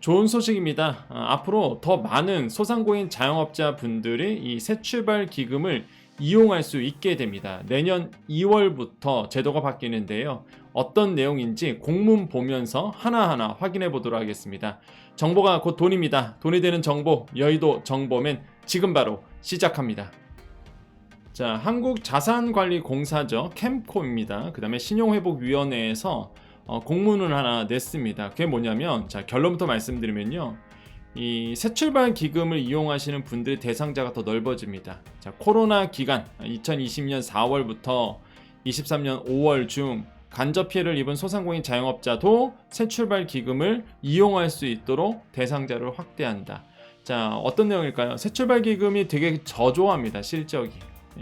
좋은 소식입니다. 아, 앞으로 더 많은 소상공인 자영업자 분들이 이 새 출발 기금을 이용할 수 있게 됩니다. 내년 2월부터 제도가 바뀌는데요. 어떤 내용인지 공문 보면서 하나하나 확인해 보도록 하겠습니다. 정보가 곧 돈입니다. 돈이 되는 정보, 여의도 정보면 지금 바로 시작합니다. 자, 한국자산관리공사죠. 캠코입니다. 그 다음에 신용회복위원회에서 어, 공문을 하나 냈습니다. 그게 뭐냐면, 자, 결론부터 말씀드리면요. 이 새 출발 기금을 이용하시는 분들의 대상자가 더 넓어집니다. 자, 코로나 기간 2020년 4월부터 23년 5월 중 간접 피해를 입은 소상공인 자영업자도 새 출발 기금을 이용할 수 있도록 대상자를 확대한다. 자, 어떤 내용일까요? 새 출발 기금이 되게 저조합니다. 실적이.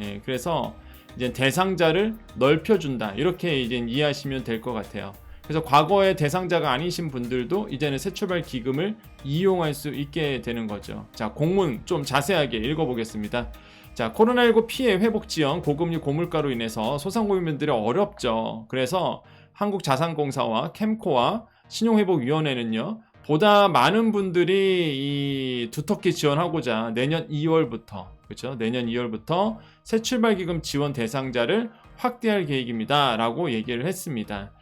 예, 그래서 이제 대상자를 넓혀준다. 이렇게 이제 이해하시면 될 것 같아요. 그래서 과거의 대상자가 아니신 분들도 이제는 새 출발 기금을 이용할 수 있게 되는 거죠. 자, 공문 좀 자세하게 읽어보겠습니다. 자, 코로나19 피해 회복 지원 고금리 고물가로 인해서 소상공인분들이 어렵죠. 그래서 한국자산공사와 캠코와 신용회복위원회는요, 보다 많은 분들이 이 두텁게 지원하고자 내년 2월부터 그렇죠? 내년 2월부터 새 출발 기금 지원 대상자를 확대할 계획입니다라고 얘기를 했습니다.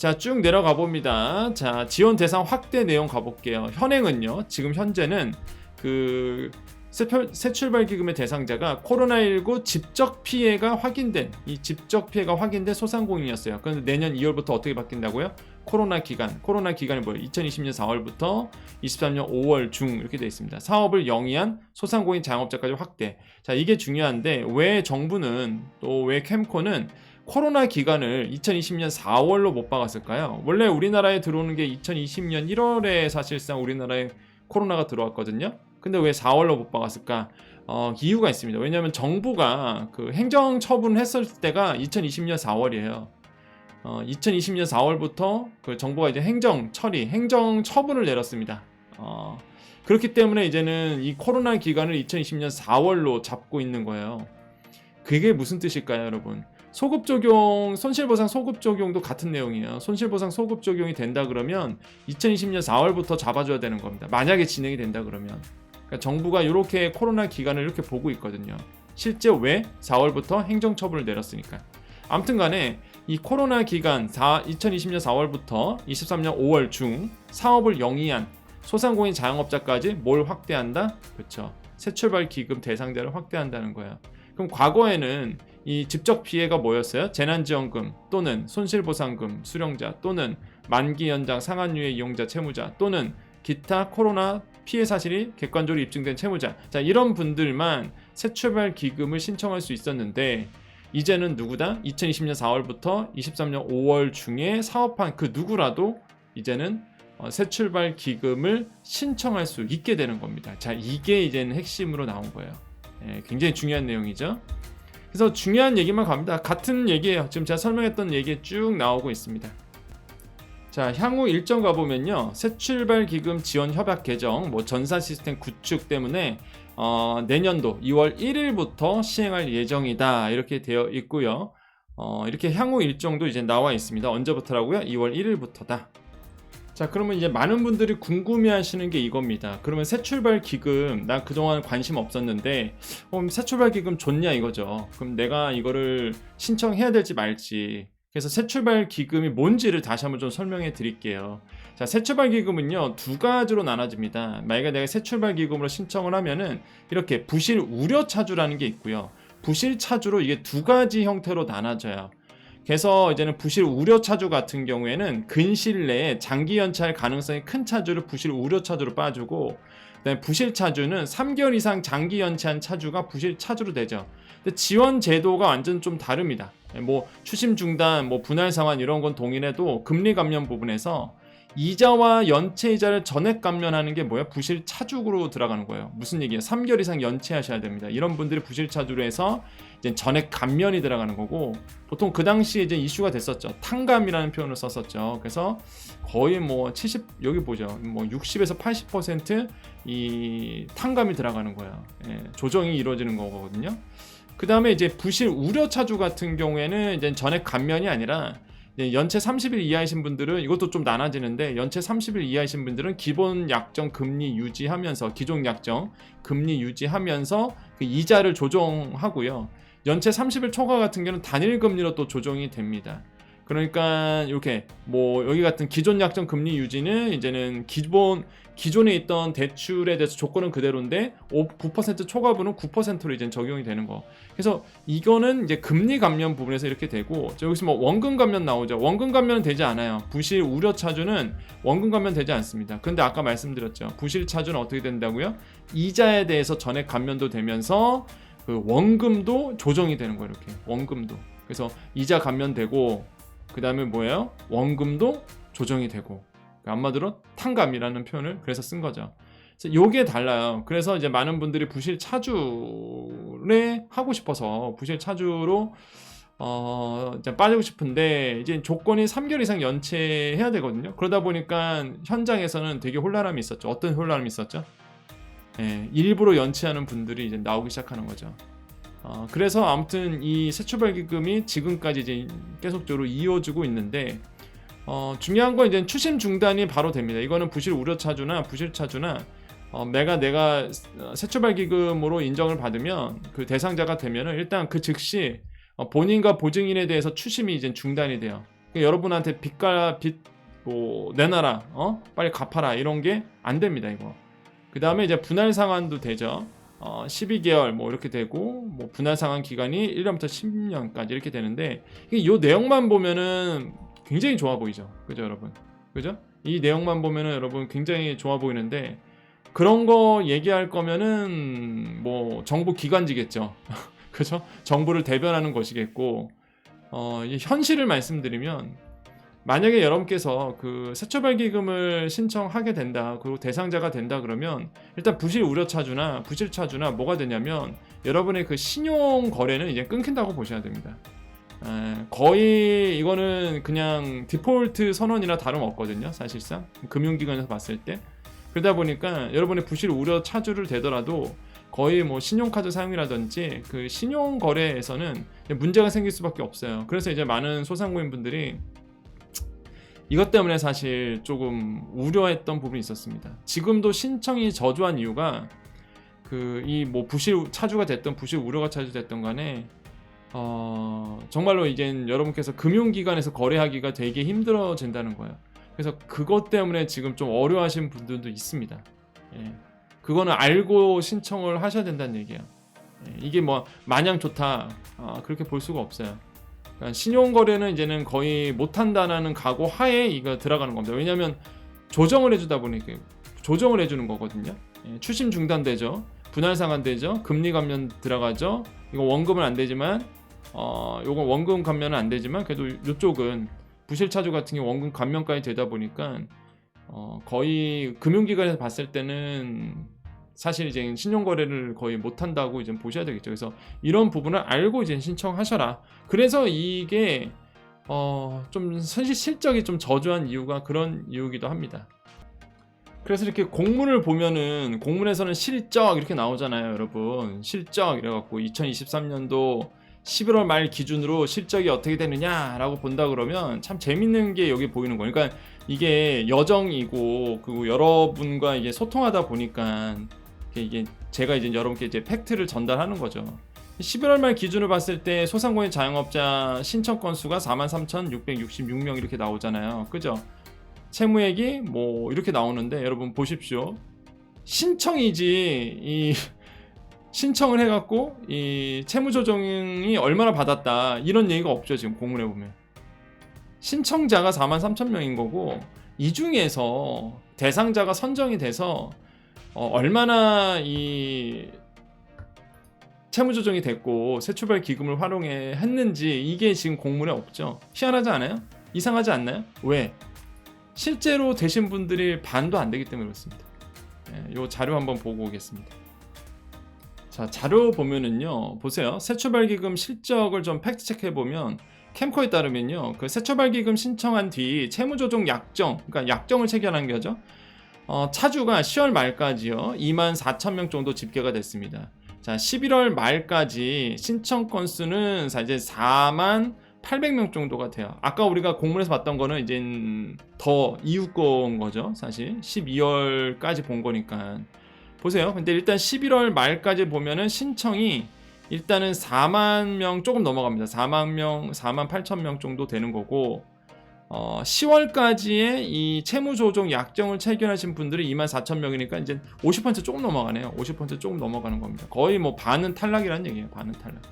자, 쭉 내려가 봅니다. 자, 지원 대상 확대 내용 가볼게요. 현행은요, 지금 현재는 그새 출발 기금의 대상자가 코로나19 집적 피해가 확인된 이 집적 피해가 확인된 소상공인이었어요. 그런데 내년 2월부터 어떻게 바뀐다고요? 코로나 기간, 코로나 기간이 뭐예요? 2020년 4월부터 23년 5월 중 이렇게 되어 있습니다. 사업을 영위한 소상공인 자영업자까지 확대. 자, 이게 중요한데 왜 정부는 또 왜 캠코는 코로나 기간을 2020년 4월로 못 박았을까요? 원래 우리나라에 들어오는 게 2020년 1월에 사실상 우리나라에 코로나가 들어왔거든요. 근데 왜 4월로 못 박았을까? 어, 이유가 있습니다. 왜냐하면 정부가 그 행정 처분을 했을 때가 2020년 4월이에요. 어, 2020년 4월부터 그 정부가 이제 행정 처리, 행정 처분을 내렸습니다. 어, 그렇기 때문에 이제는 이 코로나 기간을 2020년 4월로 잡고 있는 거예요. 그게 무슨 뜻일까요, 여러분? 소급 적용, 손실보상 소급 적용도 같은 내용이에요. 손실보상 소급 적용이 된다 그러면 2020년 4월부터 잡아줘야 되는 겁니다. 만약에 진행이 된다 그러면. 그러니까 정부가 이렇게 코로나 기간을 이렇게 보고 있거든요. 실제 왜 4월부터 행정처분을 내렸으니까. 아무튼 간에 이 코로나 기간 4, 2020년 4월부터 23년 5월 중 사업을 영위한 소상공인 자영업자까지 뭘 확대한다? 그렇죠. 새 출발 기금 대상자를 확대한다는 거예요. 그럼 과거에는 이 직접 피해가 뭐였어요? 재난지원금 또는 손실보상금 수령자 또는 만기 연장 상한유예 이용자 채무자 또는 기타 코로나 피해 사실이 객관적으로 입증된 채무자 자 이런 분들만 새출발 기금을 신청할 수 있었는데 이제는 누구다? 2020년 4월부터 23년 5월 중에 사업한 그 누구라도 이제는 어, 새출발 기금을 신청할 수 있게 되는 겁니다. 자 이게 이제는 핵심으로 나온 거예요. 예, 굉장히 중요한 내용이죠. 그래서 중요한 얘기만 갑니다. 같은 얘기예요. 지금 제가 설명했던 얘기 쭉 나오고 있습니다. 자, 향후 일정 가보면요. 새 출발 기금 지원 협약 개정, 뭐 전산 시스템 구축 때문에 어, 내년도 2월 1일부터 시행할 예정이다. 이렇게 되어 있고요. 어, 이렇게 향후 일정도 이제 나와 있습니다. 언제부터라고요? 2월 1일부터다. 자, 그러면 이제 많은 분들이 궁금해 하시는 게 이겁니다. 그러면 새 출발 기금, 나 그동안 관심 없었는데, 어, 새 출발 기금 좋냐 이거죠. 그럼 내가 이거를 신청해야 될지 말지. 그래서 새 출발 기금이 뭔지를 다시 한번 좀 설명해 드릴게요. 자, 새 출발 기금은요, 두 가지로 나눠집니다. 만약에 내가 새 출발 기금으로 신청을 하면은, 이렇게 부실 우려 차주라는 게 있고요. 부실 차주로 이게 두 가지 형태로 나눠져요. 그래서 이제는 부실 우려 차주 같은 경우에는 근시일 내에 장기 연체할 가능성이 큰 차주를 부실 우려 차주로 빠주고 그다음에 부실 차주는 3개월 이상 장기 연체한 차주가 부실 차주로 되죠. 근데 지원 제도가 완전 좀 다릅니다. 뭐 추심 중단, 뭐 분할 상환 이런 건 동일해도 금리 감면 부분에서 이자와 연체 이자를 전액 감면하는 게 뭐야? 부실 차주로 들어가는 거예요. 무슨 얘기예요? 3개월 이상 연체하셔야 됩니다. 이런 분들이 부실 차주로 해서 이제 전액 감면이 들어가는 거고 보통 그 당시에 이제 이슈가 됐었죠. 탕감이라는 표현을 썼었죠. 그래서 거의 뭐 70 여기 보죠. 뭐 60에서 80%이 탕감이 들어가는 거예요. 예, 조정이 이루어지는 거거든요. 그 다음에 이제 부실 우려 차주 같은 경우에는 이제 전액 감면이 아니라 연체 30일 이하이신 분들은 이것도 좀 나눠지는데 연체 30일 이하이신 분들은 기본 약정 금리 유지하면서 기존 약정 금리 유지하면서 그 이자를 조정하고요. 연체 30일 초과 같은 경우는 단일 금리로 또 조정이 됩니다. 그러니까 이렇게 뭐 여기 같은 기존 약정 금리 유지는 이제는 기본 기존에 있던 대출에 대해서 조건은 그대로인데 5, 9% 초과분은 9%로 이제 적용이 되는 거. 그래서 이거는 이제 금리 감면 부분에서 이렇게 되고 저 여기서 뭐 원금 감면 나오죠. 원금 감면은 되지 않아요. 부실 우려 차주는 원금 감면 되지 않습니다. 근데 아까 말씀드렸죠. 부실 차주는 어떻게 된다고요? 이자에 대해서 전액 감면도 되면서 그 원금도 조정이 되는 거예요. 이렇게 원금도. 그래서 이자 감면되고 그 다음에 뭐예요? 원금도 조정이 되고 그러니까 한마디로 탕감이라는 표현을 그래서 쓴 거죠. 요게 달라요. 그래서 이제 많은 분들이 부실 차주를 하고 싶어서 부실 차주로 어, 빠지고 싶은데 이제 조건이 3개월 이상 연체해야 되거든요. 그러다 보니까 현장에서는 되게 혼란함이 있었죠. 어떤 혼란함이 있었죠? 예, 일부러 연체하는 분들이 이제 나오기 시작하는 거죠. 어, 그래서 아무튼 이 세출발기금이 지금까지 이제 계속적으로 이어지고 있는데 어, 중요한 건 이제 추심 중단이 바로 됩니다. 이거는 부실 우려 차주나 부실 차주나 어, 내가 내가 세출발기금으로 인정을 받으면 그 대상자가 되면은 일단 그 즉시 어, 본인과 보증인에 대해서 추심이 이제 중단이 돼요. 그러니까 여러분한테 빚가 빚뭐 내놔라, 어 빨리 갚아라 이런 게 안 됩니다 이거. 그 다음에 이제 분할 상환도 되죠. 어, 12개월 뭐 이렇게 되고 뭐 분할 상환 기간이 1년부터 10년까지 이렇게 되는데 이 내용만 보면은 굉장히 좋아 보이죠. 그죠, 여러분? 그죠? 이 내용만 보면은 여러분 굉장히 좋아 보이는데 그런 거 얘기할 거면은 뭐 정부 기관지겠죠. 그죠? 정부를 대변하는 것이겠고 어, 이 현실을 말씀드리면 만약에 여러분께서 그 세처발기금을 신청하게 된다 그리고 대상자가 된다 그러면 일단 부실 우려 차주나 부실 차주나 뭐가 되냐면 여러분의 그 신용 거래는 이제 끊긴다고 보셔야 됩니다. 에, 거의 이거는 그냥 디폴트 선언이나 다름없거든요 사실상 금융기관에서 봤을 때 그러다 보니까 여러분의 부실 우려 차주를 되더라도 거의 뭐 신용카드 사용이라든지 그 신용 거래에서는 문제가 생길 수밖에 없어요. 그래서 이제 많은 소상공인 분들이 이것 때문에 사실 조금 우려했던 부분이 있었습니다. 지금도 신청이 저조한 이유가 그 이 뭐 부실 차주가 됐던 부실 우려가 차주됐던 간에 어 정말로 이젠 여러분께서 금융기관에서 거래하기가 되게 힘들어진다는 거예요. 그래서 그것 때문에 지금 좀 어려워하신 분들도 있습니다. 예. 그거는 알고 신청을 하셔야 된다는 얘기예요. 예. 이게 뭐 마냥 좋다 어, 그렇게 볼 수가 없어요. 그러니까 신용 거래는 이제는 거의 못 한다는 각오 하에 이거 들어가는 겁니다. 왜냐하면 조정을 해주다 보니까 조정을 해주는 거거든요. 예, 추심 중단되죠. 분할 상환되죠. 금리 감면 들어가죠. 이거 원금은 안 되지만 어 요건 원금 감면은 안 되지만 그래도 이쪽은 부실 차주 같은 경우 원금 감면까지 되다 보니까 어 거의 금융기관에서 봤을 때는 사실 이제 신용 거래를 거의 못 한다고 이제 보셔야 되겠죠. 그래서 이런 부분을 알고 이제 신청하셔라. 그래서 이게 어좀 현실 실적이 좀 저조한 이유가 그런 이유기도 합니다. 그래서 이렇게 공문을 보면은 공문에서는 실적 이렇게 나오잖아요, 여러분. 실적 이래 갖고 2023년도 11월 말 기준으로 실적이 어떻게 되느냐라고 본다 그러면 참 재밌는 게 여기 보이는 거예요. 그러니까 이게 여정이고 그리고 여러분과 이게 소통하다 보니까 이게 제가 이제 여러분께 이제 팩트를 전달하는 거죠. 11월 말 기준으로 봤을 때 소상공인 자영업자 신청 건수가 43,666명 이렇게 나오잖아요. 그죠? 채무액이 뭐 이렇게 나오는데 여러분 보십시오. 신청이지 이 신청을 해갖고 이 채무 조정이 얼마나 받았다 이런 얘기가 없죠 지금 공문에 보면 신청자가 4만 3천 명인 거고 이 중에서 대상자가 선정이 돼서 어, 얼마나 이 채무 조정이 됐고 세출발 기금을 활용해 했는지 이게 지금 공문에 없죠. 희한하지 않아요? 이상하지 않나요? 왜? 실제로 되신 분들이 반도 안 되기 때문에 그렇습니다. 이 예, 자료 한번 보고 오겠습니다. 자 자료 보면은요 보세요 세출발 기금 실적을 좀 팩트 체크해 보면 캠코에 따르면요 그 세출발 기금 신청한 뒤 채무 조정 약정 그러니까 약정을 체결한 거죠 어, 차주가 10월 말까지요 2만 4천 명 정도 집계가 됐습니다. 자 11월 말까지 신청 건수는 이제 4만 800명 정도가 돼요. 아까 우리가 공문에서 봤던 거는 이제 더 이후 거인 거죠. 사실 12월까지 본 거니까 보세요. 근데 일단 11월 말까지 보면은 신청이 일단은 4만 명 조금 넘어갑니다. 4만 명, 4만 8천 명 정도 되는 거고 어, 10월까지의 이 채무 조정 약정을 체결하신 분들이 2만 4천 명이니까 이제 50% 조금 넘어가네요. 50% 조금 넘어가는 겁니다. 거의 뭐 반은 탈락이라는 얘기예요. 반은 탈락.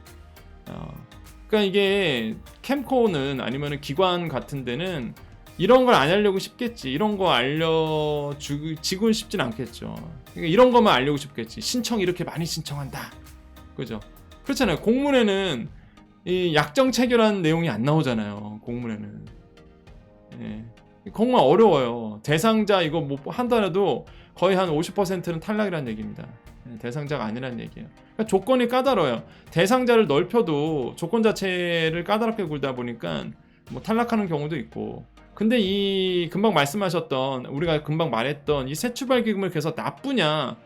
어, 그러니까 이게 캠코는 아니면 기관 같은 데는 이런 걸안 하려고 싶겠지. 이런 거 알려주고 싶진 않겠죠. 그러니까 이런 것만 알려고 싶겠지. 신청 이렇게 많이 신청한다. 그죠? 그렇잖아요. 공문에는 이 약정 체결한 내용이 안 나오잖아요. 공문에는. 예. 정말 어려워요. 대상자 이거 뭐 한다라도 거의 한 50%는 탈락이라는 얘기입니다. 예, 대상자가 아니라는 얘기예요. 그러니까 조건이 까다로워요. 대상자를 넓혀도 조건 자체를 까다롭게 굴다 보니까 뭐 탈락하는 경우도 있고. 근데 이 금방 말씀하셨던 우리가 금방 말했던 이 새출발 기금을 그래서 나쁘냐?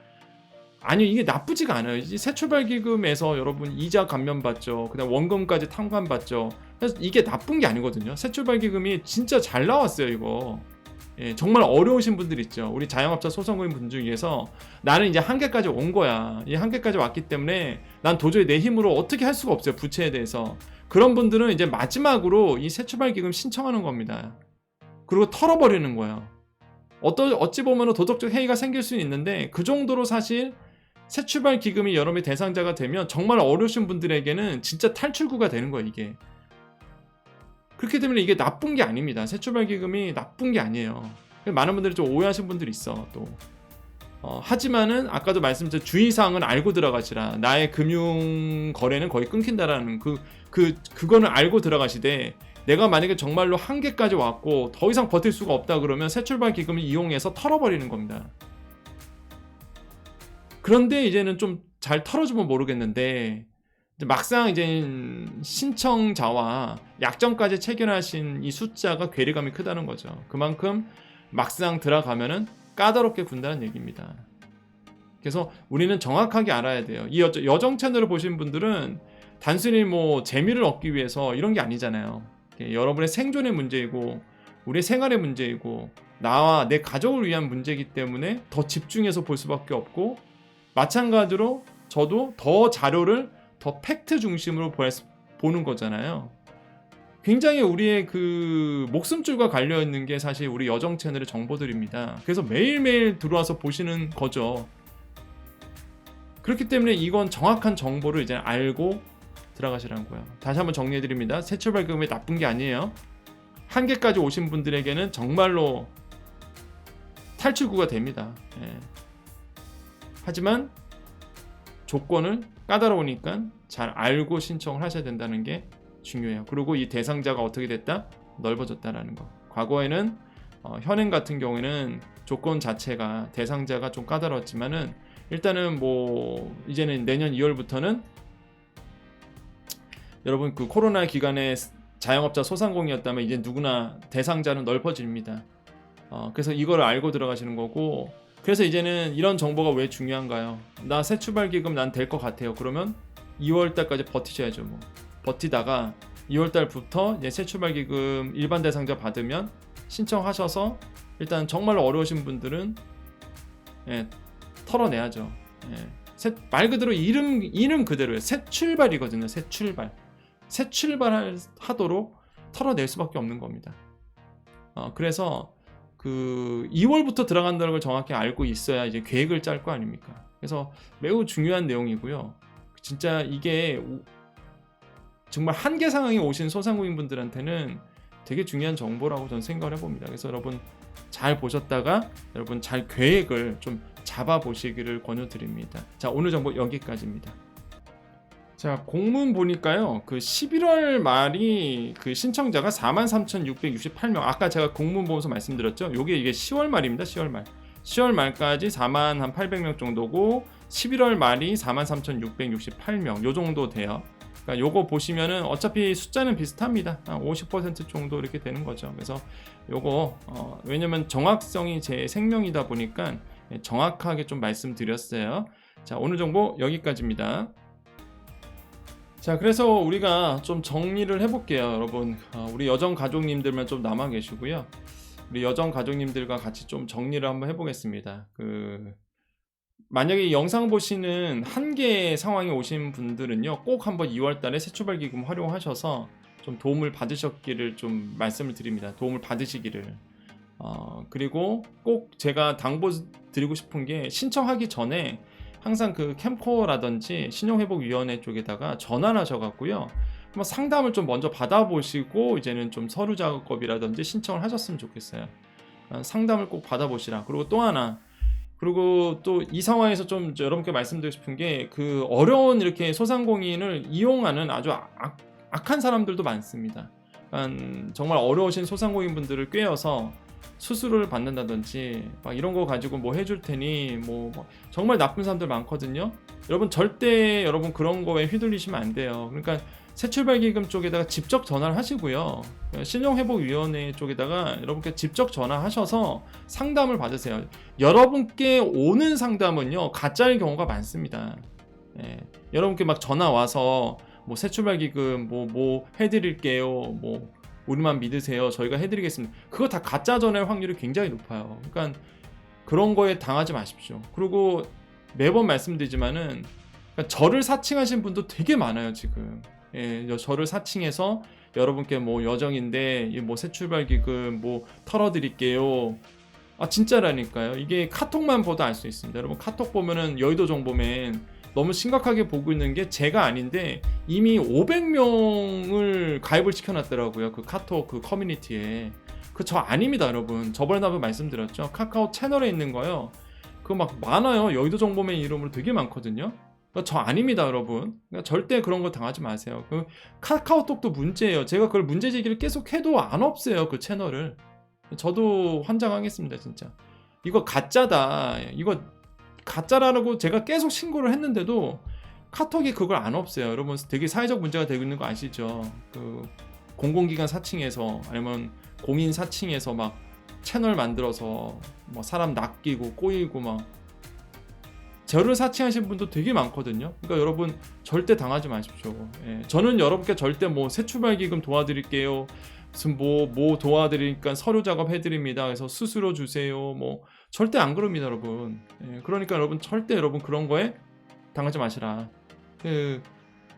아니요 이게 나쁘지가 않아요. 이 새출발 기금에서 여러분 이자 감면 받죠. 그다음 원금까지 탕감 받죠. 이게 나쁜 게 아니거든요. 새 출발 기금이 진짜 잘 나왔어요 이거. 예, 정말 어려우신 분들 있죠. 우리 자영업자 소상공인 분 중에서 나는 이제 한계까지 온 거야. 이 한계까지 왔기 때문에 난 도저히 내 힘으로 어떻게 할 수가 없어요. 부채에 대해서. 그런 분들은 이제 마지막으로 이 새 출발 기금 신청하는 겁니다. 그리고 털어버리는 거예요. 어떠, 어찌 보면 도덕적 해이가 생길 수 있는데 그 정도로 사실 새 출발 기금이 여러분의 대상자가 되면 정말 어려우신 분들에게는 진짜 탈출구가 되는 거예요, 이게. 그렇기 때문에 이게 나쁜 게 아닙니다. 새 출발 기금이 나쁜 게 아니에요. 많은 분들이 좀 오해하신 분들이 있어, 또. 어, 하지만은 아까도 말씀드린 주의사항은 알고 들어가시라. 나의 금융 거래는 거의 끊긴다라는 그, 그, 그거는 알고 들어가시되 내가 만약에 정말로 한계까지 왔고 더 이상 버틸 수가 없다 그러면 새 출발 기금을 이용해서 털어버리는 겁니다. 그런데 이제는 좀 잘 털어주면 모르겠는데 막상 이제 신청자와 약정까지 체결하신 이 숫자가 괴리감이 크다는 거죠. 그만큼 막상 들어가면은 까다롭게 군다는 얘기입니다. 그래서 우리는 정확하게 알아야 돼요. 이 여정 채널을 보신 분들은 단순히 뭐 재미를 얻기 위해서 이런 게 아니잖아요. 여러분의 생존의 문제이고 우리의 생활의 문제이고 나와 내 가족을 위한 문제이기 때문에 더 집중해서 볼 수밖에 없고 마찬가지로 저도 더 자료를 더 팩트 중심으로 보는 거잖아요. 굉장히 우리의 그 목숨줄과 관련 있는 게 사실 우리 여정 채널의 정보들입니다. 그래서 매일매일 들어와서 보시는 거죠. 그렇기 때문에 이건 정확한 정보를 이제 알고 들어가시라는 거예요. 다시 한번 정리해 드립니다. 세출발금이 나쁜 게 아니에요. 한계까지 오신 분들에게는 정말로 탈출구가 됩니다. 예. 하지만 조건을 까다로우니까 잘 알고 신청을 하셔야 된다는 게 중요해요. 그리고 이 대상자가 어떻게 됐다? 넓어졌다라는 거. 과거에는 어, 현행 같은 경우에는 조건 자체가 대상자가 좀 까다로웠지만은 일단은 뭐 이제는 내년 2월부터는 여러분 그 코로나 기간에 자영업자 소상공이었다면 이제 누구나 대상자는 넓어집니다. 어, 그래서 이걸 알고 들어가시는 거고 그래서 이제는 이런 정보가 왜 중요한가요? 나 새 출발 기금 난 될 것 같아요. 그러면 2월 달까지 버티셔야죠. 뭐 버티다가 2월 달부터 새 출발 기금 일반 대상자 받으면 신청하셔서 일단 정말 어려우신 분들은 예, 털어내야죠. 예. 새, 말 그대로 이름 이름 그대로예요. 새 출발이거든요. 새 출발. 새 출발하도록 털어낼 수밖에 없는 겁니다. 어, 그래서 그 2월부터 들어간다는 걸 정확히 알고 있어야 이제 계획을 짤 거 아닙니까? 그래서 매우 중요한 내용이고요. 진짜 이게 정말 한계 상황에 오신 소상공인 분들한테는 되게 중요한 정보라고 저는 생각을 해봅니다. 그래서 여러분 잘 보셨다가 여러분 잘 계획을 좀 잡아 보시기를 권유드립니다. 자 오늘 정보 여기까지입니다. 자 공문 보니까요 그 11월 말이 그 신청자가 43,668명. 아까 제가 공문 보면서 말씀드렸죠? 요게 이게 10월 말입니다 10월 말. 10월 말까지 4만 한 800명 정도고 11월 말이 43,668명. 요 정도 돼요. 그러니까 요거 보시면은 어차피 숫자는 비슷합니다. 한 50% 정도 이렇게 되는 거죠. 그래서 요거 어, 왜냐면 정확성이 제 생명이다 보니까 정확하게 좀 말씀드렸어요. 자 오늘 정보 여기까지입니다 자, 그래서 우리가 좀 정리를 해볼게요, 여러분. 어, 우리 여정 가족님들만 좀 남아 계시고요. 우리 여정 가족님들과 같이 좀 정리를 한번 해보겠습니다. 그 만약에 이 영상 보시는 한 개의 상황에 오신 분들은요, 꼭 한번 2월달에 새출발 기금 활용하셔서 좀 도움을 받으셨기를 좀 말씀을 드립니다. 도움을 받으시기를. 어, 그리고 꼭 제가 당부 드리고 싶은 게 신청하기 전에 항상 그 캠코라든지 신용회복위원회 쪽에다가 전화를 하셔갖고요. 한번 상담을 좀 먼저 받아보시고 이제는 좀 서류 작업이라든지 신청을 하셨으면 좋겠어요. 어, 상담을 꼭 받아보시라. 그리고 또 하나 그리고 또 이 상황에서 좀 여러분께 말씀드리고 싶은 게 그 어려운 이렇게 소상공인을 이용하는 아주 악, 악한 사람들도 많습니다. 정말 어려우신 소상공인 분들을 꿰어서 수수료를 받는다든지 막 이런 거 가지고 뭐 해줄 테니 뭐, 뭐 정말 나쁜 사람들 많거든요. 여러분 절대 여러분 그런 거에 휘둘리시면 안 돼요. 그러니까 새출발기금 쪽에다가 직접 전화를 하시고요. 신용회복위원회 쪽에다가 여러분께 직접 전화하셔서 상담을 받으세요. 여러분께 오는 상담은요 가짜일 경우가 많습니다. 예, 여러분께 막 전화 와서 뭐 새출발기금 뭐 뭐 해드릴게요. 뭐 우리만 믿으세요. 저희가 해드리겠습니다. 그거 다 가짜 전화일 확률이 굉장히 높아요. 그러니까 그런 거에 당하지 마십시오. 그리고 매번 말씀드리지만은 그러니까 저를 사칭하신 분도 되게 많아요 지금. 예, 저를 사칭해서 여러분께 뭐 여정인데 뭐 새 출발 기금 뭐 털어드릴게요. 아 진짜라니까요. 이게 카톡만 보도 알수 있습니다. 여러분 카톡 보면은 여의도 정보맨 너무 심각하게 보고 있는 게 제가 아닌데 이미 500명을 가입을 시켜놨더라고요. 그 카톡 그 커뮤니티에. 그 저 아닙니다, 여러분. 저번에 한번 말씀드렸죠. 카카오 채널에 있는 거요. 그 막 많아요. 여의도 정보맨 이름으로 되게 많거든요. 그러니까 저 아닙니다, 여러분. 그러니까 절대 그런 거 당하지 마세요. 그 카카오톡도 문제예요. 제가 그걸 문제 제기를 계속 해도 안 없애요, 그 채널을. 저도 환장하겠습니다, 진짜. 이거 가짜다. 이거 가짜라고 제가 계속 신고를 했는데도 카톡이 그걸 안 없애요. 여러분 되게 사회적 문제가 되고 있는 거 아시죠? 그 공공기관 사칭해서 아니면 공인 사칭해서 막 채널 만들어서 뭐 사람 낚이고 꼬이고 막 저를 사칭하신 분도 되게 많거든요. 그러니까 여러분 절대 당하지 마십시오. 예, 저는 여러분께 절대 뭐 새 출발 기금 도와드릴게요. 무슨 뭐, 뭐 도와드리니까 서류 작업 해드립니다. 그래서 수수료 주세요. 뭐, 절대 안 그럽니다, 여러분. 예, 그러니까 여러분 절대 여러분 그런 거에 당하지 마시라. 그,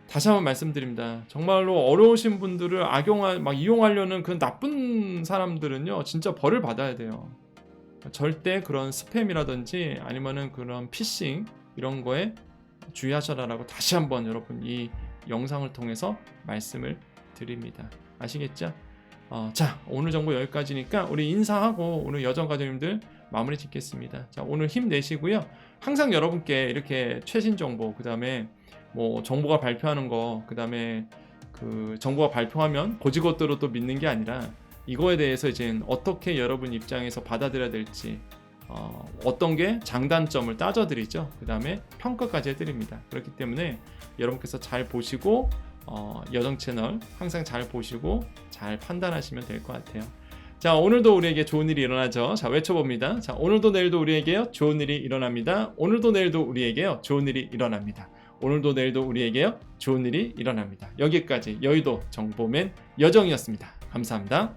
다시 한번 말씀드립니다. 정말로 어려우신 분들을 악용할, 막 이용하려는 그 나쁜 사람들은요, 진짜 벌을 받아야 돼요. 절대 그런 스팸이라든지 아니면은 그런 피싱 이런 거에 주의하셔라라고 다시 한번 여러분 이 영상을 통해서 말씀을 드립니다. 아시겠죠? 어, 자 오늘 정보 여기까지니까 우리 인사하고 오늘 여정 가족님들 마무리 짓겠습니다. 자 오늘 힘내시고요. 항상 여러분께 이렇게 최신 정보 그 다음에 뭐 정보가 발표하는 거 그 다음에 그 정보가 발표하면 고지것대로 또 믿는 게 아니라 이거에 대해서 이제 어떻게 여러분 입장에서 받아들여야 될지 어, 어떤 게 장단점을 따져드리죠. 그 다음에 평가까지 해드립니다. 그렇기 때문에 여러분께서 잘 보시고 어, 여정 채널 항상 잘 보시고 잘 판단하시면 될 것 같아요. 자 오늘도 우리에게 좋은 일이 일어나죠. 자 외쳐봅니다. 자 오늘도 내일도 우리에게요 좋은 일이 일어납니다. 오늘도 내일도 우리에게요 좋은 일이 일어납니다. 오늘도 내일도 우리에게요 좋은 일이 일어납니다. 여기까지 여의도 정보맨 여정이었습니다. 감사합니다.